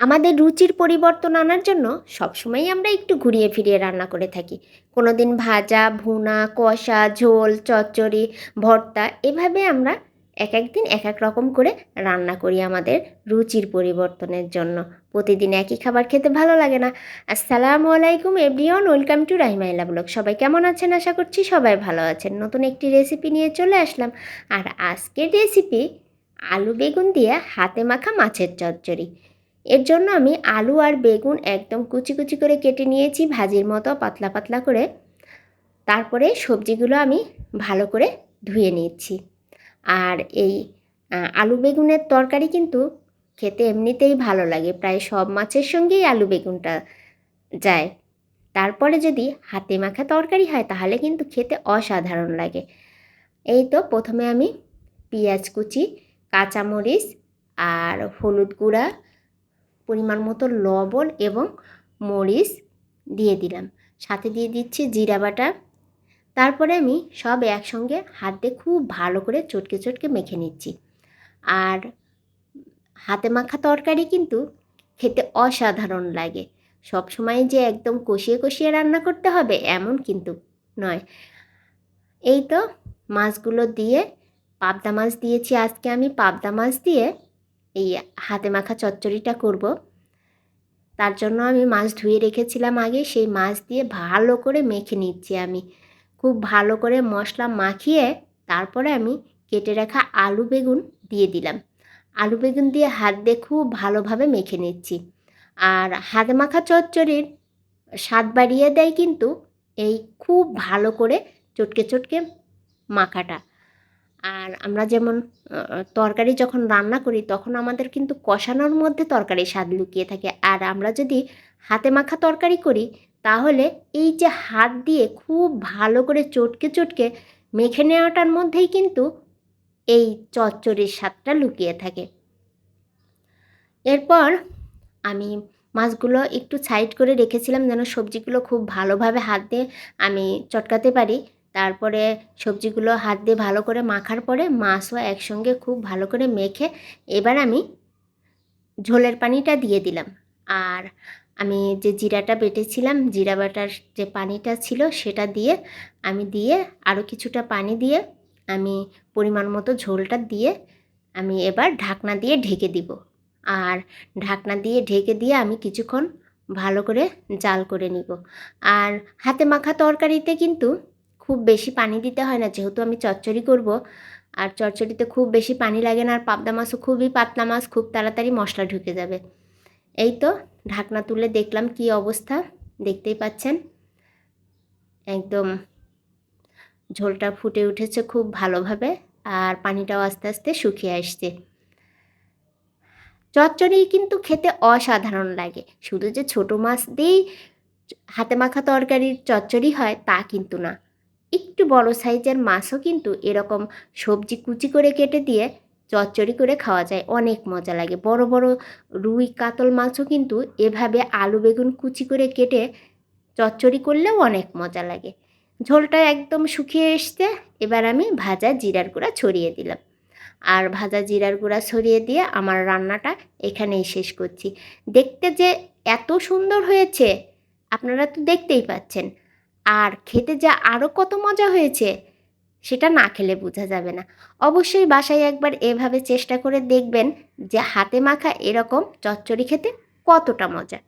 আমাদের রুচির পরিবর্তন আনার জন্য সবসময়ই আমরা একটু ঘুরিয়ে ফিরিয়ে রান্না করে থাকি। কোনো দিন ভাজা, ভুনা, কষা, ঝোল, চচ্চড়ি, ভর্তা এভাবে আমরা এক এক দিন এক এক রকম করে রান্না করি আমাদের রুচির পরিবর্তনের জন্য। প্রতিদিন একই খাবার খেতে ভালো লাগে না। আসসালামু আলাইকুম everyone, welcome to Rahimaila blog. সবাই কেমন আছেন? আশা করছি সবাই ভালো আছেন। নতুন একটি রেসিপি নিয়ে চলে আসলাম। আর আজকের রেসিপি আলু বেগুন দিয়ে হাতে মাখা মাছের চচ্চড়ি। এর জন্য আমি আলু আর বেগুন একদম কুচি কুচি করে কেটে নিয়েছি, ভাজির মতো পাতলা পাতলা করে। তারপরে সবজিগুলো আমি ভালো করে ধুয়ে নিচ্ছি। আর এই আলু বেগুনের তরকারি কিন্তু খেতে এমনিতেই ভালো লাগে, প্রায় সব মাছের সঙ্গেই আলু বেগুনটা যায়। তারপরে যদি হাতে মাখা তরকারি হয়, তাহলে কিন্তু খেতে অসাধারণ লাগে। এই তো প্রথমে আমি পেঁয়াজ কুচি, কাঁচামরিচ আর হলুদ গুঁড়া পরিমাণ মতো লবণ এবং মরিচ দিয়ে দিলাম। সাথে দিয়ে দিচ্ছি জিরা বাটা। তারপরে আমি সব একসঙ্গে হাত দিয়ে খুব ভালো করে চটকে চটকে মেখে নিচ্ছি। আর হাতে মাখা তরকারি কিন্তু খেতে অসাধারণ লাগে। সব সময় যে একদম কষিয়ে কষিয়ে রান্না করতে হবে এমন কিন্তু নয়। এই তো মাছগুলো দিয়ে পাবদা মাছ দিয়েছি আজকে আমি। পাবদা মাছ দিয়ে এই হাতে মাখা চচ্চড়িটা করব। তার জন্য আমি মাছ ধুয়ে রেখেছিলাম আগে, সেই মাছ দিয়ে ভালো করে মেখে নিচ্ছি আমি। খুব ভালো করে মশলা মাখিয়ে তারপরে আমি কেটে রাখা আলু বেগুন দিয়ে দিলাম। আলু বেগুন দিয়ে হাত দিয়ে খুব ভালোভাবে মেখে নিচ্ছি। আর হাত মাখা চচ্চড়ির স্বাদ বাড়িয়ে দেয় কিন্তু এই খুব ভালো করে চটকে চটকে মাখাটা। আর আমরা যেমন তরকারি যখন রান্না করি, তখন আমাদের কিন্তু কষানোর মধ্যে তরকারি স্বাদ লুকিয়ে থাকে। আর আমরা যদি হাতে মাখা তরকারি করি, তাহলে এই যে হাত দিয়ে খুব ভালো করে চটকে চটকে মেখে নেওয়াটার মধ্যেই কিন্তু এই চচ্চড়ির স্বাদটা লুকিয়ে থাকে। এরপর আমি মাছগুলো একটু সাইড করে রেখেছিলাম যেন সবজিগুলো খুব ভালোভাবে হাত দিয়ে আমি চটকাতে পারি। তারপরে সবজিগুলো হাত দিয়ে ভালো করে মাখার পরে মাছও একসঙ্গে খুব ভালো করে মেখে এবার আমি ঝোলের পানিটা দিয়ে দিলাম। আর আমি যে জিরাটা বেটেছিলাম, জিরা বাটার যে পানিটা ছিল সেটা দিয়ে আমি দিয়ে আরও কিছুটা পানি দিয়ে আমি পরিমাণ মতো ঝোলটা দিয়ে আমি এবার ঢাকনা দিয়ে ঢেকে দিব। আর ঢাকনা দিয়ে ঢেকে দিয়ে আমি কিছুক্ষণ ভালো করে জাল করে নিব। আর হাতে মাখা তরকারিতে কিন্তু খুব বেশি পানি দিতে হয় না, যেহেতু আমি চচ্চড়ি করব। আর চচ্চড়িতে খুব বেশি পানি লাগে না, আর পাবদা মাছও খুবই পাতলা মাছ, খুব তাড়াতাড়ি মশলা ঢুকে যাবে। এই তো, ঢাকনা তুলে দেখলাম কি অবস্থা, দেখতেই পাচ্ছেন? একদম ঝোলটা ফুটে উঠেছে খুব ভালোভাবে, আর পানিটাও আস্তে আস্তে শুকিয়ে আসছে। চচ্চড়ি কিন্তু খেতে অসাধারণ লাগে, শুধু যে ছোটো মাছ দিয়েই হাতে মাখা তরকারির চচ্চড়ি হয় তা কিন্তু না। একটু বড় সাইজের মাছও কিন্তু এরকম সবজি কুচি করে কেটে দিয়ে চচ্চড়ি করে খাওয়া যায়। অনেক মজা লাগে। বড় বড় রুই, কাতল মাছও কিন্তু এভাবে আলু, বেগুন কুচি করে কেটে চচ্চড়ি করলেও অনেক মজা লাগে। ঝোলটা একদম শুকিয়ে এসছে, এবার আমি ভাজা জিরার গুঁড়া ছড়িয়ে দিলাম। আর ভাজা জিরার গুঁড়া ছড়িয়ে দিয়ে আমার রান্নাটা এখানেই শেষ করছি। দেখতে যে এত সুন্দর হয়েছে, আপনারা তো দেখতেই পাচ্ছেন। আর খেতে যা আরও কত মজা হয়েছে, সেটা না খেলে বোঝা যাবে না। অবশ্যই বাসায় একবার এভাবে চেষ্টা করে দেখবেন যে হাতে মাখা এরকম চচ্চড়ি খেতে কতটা মজা।